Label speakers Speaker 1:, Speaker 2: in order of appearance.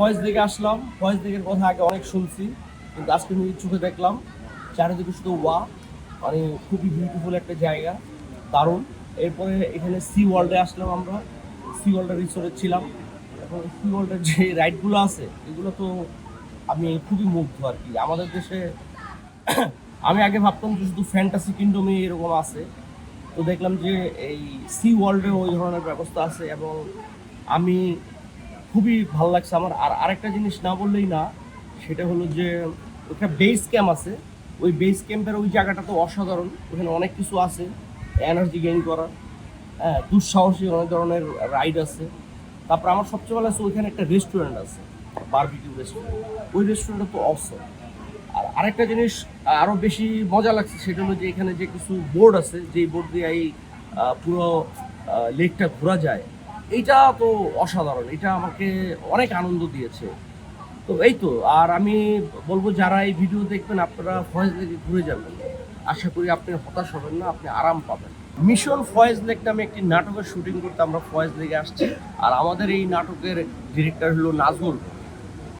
Speaker 1: ফয়েজ দিকে আসলাম। ফয়েজ দিকের কথা আগে অনেক শুনছি, কিন্তু আজকে নিজের চোখে দেখলাম, চারিদিকে শুধু ওয়া মানে খুবই বিউটিফুল একটা জায়গা, দারুণ। এরপরে এখানে সি ওয়ার্ল্ডে আসলাম আমরা। সি ওয়ার্ল্ডের রিসোর্টে ছিলাম। এবং সি ওয়ার্ল্ডের যে রাইডগুলো আছে, এগুলো তো আমি খুবই মুগ্ধ আর কি। আমাদের দেশে, আমি আগে ভাবতাম যে শুধু ফ্যান্টাসি কিংডমে এরকম আছে। তো দেখলাম যে এই সি ওয়ার্ল্ডে ওই ধরনের ব্যবস্থা আছে এবং আমি খুবই ভালো লাগছে আমার। আর আরেকটা জিনিস না বললেই না, সেটা হলো যে ওখানে বেস ক্যাম্প আছে। ওই বেস ক্যাম্পের ওই জায়গাটা তো অসাধারণ। ওখানে অনেক কিছু আছে এনার্জি গেইন করার। হ্যাঁ দুঃসাহসী অনেক ধরনের রাইড আছে। তারপর আমার সবচেয়ে ভালো আছে ওইখানে একটা রেস্টুরেন্ট আছে বারবিকিউ রেস্টুরেন্ট ওই রেস্টুরেন্টটা তো অসম আর আরেকটা জিনিস আরও বেশি মজা লাগছে, সেটা হলো যে এখানে যে কিছু বোর্ড আছে, যেই বোর্ড দিয়ে এই পুরো লেকটা ঘোরা যায় এইটা তো অসাধারণ, এটা আমাকে অনেক আনন্দ দিয়েছে। তো এই তো, আর আমি বলব যারা এই ভিডিও দেখবেন, আপনারা ফয়েজ লেকে ঘুরে যাবেন। আশা করি আপনি হতাশ হবেন না, আপনি আরাম পাবেন। মিশন ফয়েজ লেক নামে একটি নাটকের শুটিং করতে আমরা ফয়েজ লেগে আসছি, আর আমাদের এই নাটকের ডিরেক্টর হলো নাজমুল।